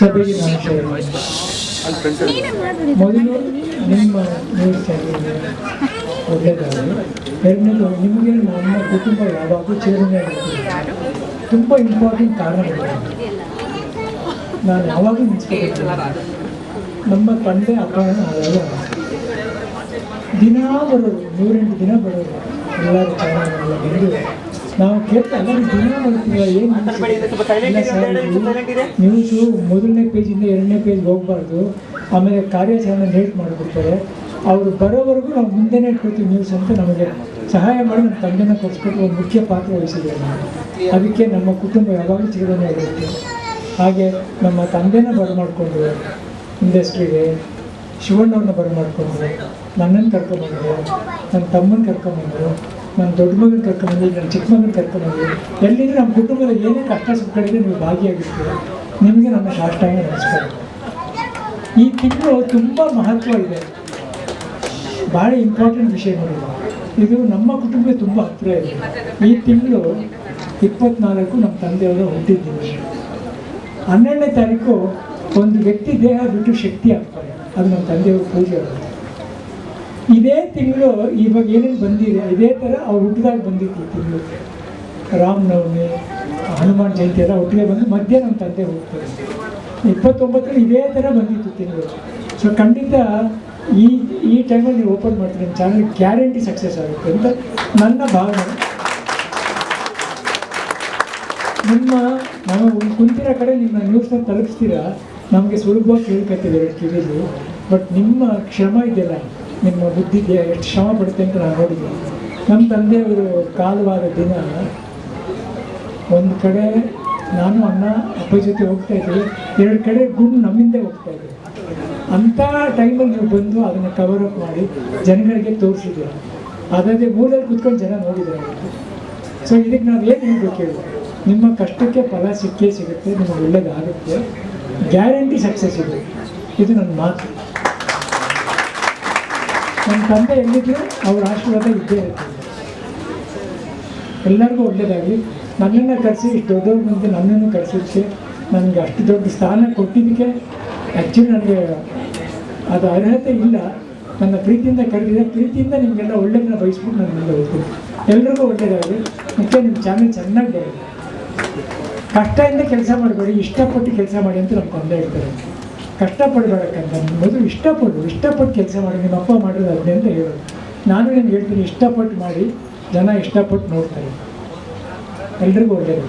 ಸಭೆಗೆ. ಮೊದಲು ನಿಮ್ಮ ನ್ಯೂಸ್ ಒಳ್ಳೆಯದಾಗಲಿ ಎರಡನೇದು ನಿಮಗೆ ನಮ್ಮ ಕುಟುಂಬ ಯಾವಾಗಲೂ ಚೇತನೆ ಆಗಿರ್ತೀವಿ ತುಂಬ ಇಂಪಾರ್ಟೆಂಟ್ ಕಾರಣಗಳು. ನಾನು ಯಾವಾಗಲೂ ನೆನೆಸ್ಕೊಳ್ತೀನಿ ನಮ್ಮ ತಂದೆ ಅಪಹರಣ ಆದಾಗ ದಿನ ಬರೋರು ನೂರೆಂಟು ದಿನ ಬರೋರು ಎಲ್ಲರೂ ಚಾನಲ್ಗಳೆಲ್ಲ ಬಂದು ನಾವು ಕೇಳ್ತಾ ನ್ಯೂಸು ಮೊದಲನೇ ಪೇಜಿಂದ ಎರಡನೇ ಪೇಜ್ಗೆ ಹೋಗ್ಬಾರ್ದು. ಆಮೇಲೆ ಕಾರ್ಯಾಚರಣೆ ಲೇಟ್ ಮಾಡಿಬಿಡ್ತಾರೆ. ಅವರು ಬರೋವರೆಗೂ ನಾವು ಮುಂದೆನೇ ಇಟ್ಕೊಳ್ತೀವಿ ನ್ಯೂಸ್ ಅಂತ ನಮಗೆ ಸಹಾಯ ಮಾಡಿ ನಮ್ಮ ತಂದೆನ ಕೊಡಿಸ್ಬಿಟ್ಟು ಒಂದು ಮುಖ್ಯ ಪಾತ್ರ ವಹಿಸಿದ್ದೇವೆ ನಾವು. ಅದಕ್ಕೆ ನಮ್ಮ ಕುಟುಂಬ ಯಾವಾಗಲೂ ಚಿರದನೆ ಆಗಿರುತ್ತೆ ಹಾಗೆ ನಮ್ಮ ತಂದೆನ ಬರಮಾಡಿಕೊಂಡು ಇಂಡಸ್ಟ್ರಿಗೆ ಶಿವಣ್ಣವ್ರನ್ನ ಬರಮಾಡಿಕೊಂಡು ನನ್ನನ್ನು ಕರ್ಕೊಂಬಂದರು ನನ್ನ ತಮ್ಮನ ಕರ್ಕೊಂಬಂದರು ನನ್ನ ದೊಡ್ಡ ಮಗನ ಕರ್ಕೊಂಬಂದು ನನ್ನ ಚಿಕ್ಕ ಮಗನ ಕರ್ಕೊಂಬಂದು ಎಲ್ಲಿಂದ ನಮ್ಮ ಕುಟುಂಬದ ಏನೇ ಕಷ್ಟ ಸುಖಗಳಿಗೆ ನೀವು ಭಾಗಿಯಾಗಿರ್ತೀರ? ನಿಮಗೆ ನಮ್ಮ ಸಾಷ್ಟಾಂಗ ನಮಸ್ಕಾರ ಈ ತಿಂಗಳು ತುಂಬ ಮಹತ್ವ ಇದೆ ಭಾಳ ಇಂಪಾರ್ಟೆಂಟ್ ವಿಷಯಗಳು ಇದು ನಮ್ಮ ಕುಟುಂಬಕ್ಕೆ ತುಂಬ ಹತ್ತಿರ ಇದೆ. ಈ ತಿಂಗಳು ಇಪ್ಪತ್ನಾಲ್ಕು ನಮ್ಮ ತಂದೆಯವರು ಹುಟ್ಟಿದ್ದೀವಿ ಹನ್ನೆರಡನೇ ತಾರೀಕು ಒಂದು ವ್ಯಕ್ತಿ ದೇಹ ಬಿಟ್ಟು ಶಕ್ತಿ ಆಗ್ತಾರೆ. ಅದು ನಮ್ಮ ತಂದೆಯವರು ಪೂಜೆ ಆಗುತ್ತೆ ಇದೇ ತಿಂಗಳು ಇವಾಗ ಏನೇನು ಬಂದಿದೆ, ಇದೇ ಥರ ಅವ್ರು ಹುಟ್ಟಿದಾಗ ಬಂದಿತ್ತು ತಿಂಗಳು. ರಾಮನವಮಿ, ಹನುಮಾನ್ ಜಯಂತಿ ಎಲ್ಲ ಒಟ್ಟಿಗೆ ಬಂದು ಮಧ್ಯೆ ನಮ್ಮ ತಂದೆ ಹೋಗ್ತಾರೆ. ಇಪ್ಪತ್ತೊಂಬತ್ತರಲ್ಲಿ ಇದೇ ಥರ ಬಂದಿತ್ತು ತಿಂಗಳು. ಸೊ ಖಂಡಿತ ಈ ಈ ಟೈಮಲ್ಲಿ ನೀವು ಓಪನ್ ಮಾಡ್ತೀರಿ, ನಿಮ್ಮ ಚಾನಲ್ ಗ್ಯಾರಂಟಿ ಸಕ್ಸಸ್ ಆಗುತ್ತೆ ಅಂತ ನನ್ನ ಭಾವನೆ. ನಿಮ್ಮ ನಾವು ಕುಂತಿರೋ ಕಡೆ ನಿಮ್ಮ ನ್ಯೂಸ್ನ ತಲುಪಿಸ್ತೀರಾ? ನಮಗೆ ಸುಲಭವಾಗಿ ಕೇಳ್ಕೊತೀವಿ ಕಿವಿಲಿ ಬಟ್ ನಿಮ್ಮ ಕ್ಷಮ ಇದೆಯಲ್ಲ ನಿಮ್ಮ ಬುದ್ಧಿಗೆ ಎಷ್ಟು ಶ್ರಮ ಪಡುತ್ತೆ ಅಂತ ನಾನು ನೋಡಿದ್ದೀನಿ ನಮ್ಮ ತಂದೆಯವರು ಕಾಲವಾದ ದಿನ ಒಂದು ಕಡೆ ನಾನು, ಅಣ್ಣ, ಅಪ್ಪ ಜೊತೆ ಹೋಗ್ತಾ ಇದ್ದೀವಿ ಎರಡು ಕಡೆ ಗುಂಡು ನಮ್ಮಿಂದ ಹೋಗ್ತಾ ಇದ್ದೀವಿ ಅಂಥ ಟೈಮಲ್ಲಿ ನೀವು ಬಂದು ಅದನ್ನು ಕವರ್ ಅಪ್ ಮಾಡಿ ಜನಗಳಿಗೆ ತೋರಿಸಿದ್ದೀರ ಅದರಲ್ಲಿ ಮೂಲಲ್ಲಿ ಕುತ್ಕೊಂಡು ಜನ ನೋಡಿದ್ದಾರೆ ಸೊ ಇದಕ್ಕೆ ನಾವು ಏನು ಹೇಳ್ಬೇಕು ಹೇಳಿ? ನಿಮ್ಮ ಕಷ್ಟಕ್ಕೆ ಫಲ ಸಿಕ್ಕೇ ಸಿಗುತ್ತೆ, ನಿಮಗೆ ಒಳ್ಳೇದಾಗುತ್ತೆ. ಗ್ಯಾರಂಟಿ ಸಕ್ಸಸ್ ಇದೆ. ಇದು ನನ್ನ ಮಾತು. ನನ್ನ ತಂದೆ ಎಲ್ಲಿದ್ರು ಅವ್ರ ಆಶೀರ್ವಾದ ಇದ್ದೇ ಇರ್ತದೆ ಎಲ್ಲರಿಗೂ ಒಳ್ಳೇದಾಗಲಿ. ನನ್ನನ್ನು ಕರೆಸಿ ಇಷ್ಟು ದೊಡ್ಡವ್ರ ಮುಂದೆ ನನ್ನನ್ನು ಕರೆಸಿದ್ದಕ್ಕೆ ನನಗೆ ಅಷ್ಟು ದೊಡ್ಡ ಸ್ಥಾನ ಕೊಟ್ಟಿದ್ದಕ್ಕೆ ಆ್ಯಕ್ಚುಲಿ ನನಗೆ ಅದು ಅರ್ಹತೆ ಇಲ್ಲ. ನನ್ನ ಪ್ರೀತಿಯಿಂದ ಕರೆದಿದೆ. ಪ್ರೀತಿಯಿಂದ ನಿಮಗೆಲ್ಲ ಒಳ್ಳೇದನ್ನ ಬಯಸ್ಬಿಟ್ಟು ನಾನು ಮುಂದೆ ಹೋಗ್ತೀನಿ. ಎಲ್ರಿಗೂ ಒಳ್ಳೇದಾಗಲಿ. ಮತ್ತು ನಿಮ್ಮ ಚಾನಲ್ ಚೆನ್ನಾಗಿ ಕಷ್ಟದಿಂದ ಕೆಲಸ ಮಾಡಬೇಡಿ. ಇಷ್ಟಪಟ್ಟು ಕೆಲಸ ಮಾಡಿ ಅಂತ ನಮ್ಮ ತಂದೆ ಹೇಳ್ತಾರೆ ಕಷ್ಟಪಡಬೇಡಕ್ಕಂತ ಮೊದಲು ಇಷ್ಟಪಡು, ಇಷ್ಟಪಟ್ಟು ಕೆಲಸ ಮಾಡಿ, ನಿಮ್ಮ ಅಪ್ಪ ಮಾಡೋದು ಅದನ್ನೇ ಅಂತ ಹೇಳೋದು ನಾನು ನಿಮ್ಗೆ ಹೇಳ್ತೀನಿ, ಇಷ್ಟಪಟ್ಟು ಮಾಡಿ, ಜನ ಇಷ್ಟಪಟ್ಟು ನೋಡ್ತಾರೆ. ಎಲ್ರಿಗೂ ಒಳ್ಳೆಯದು.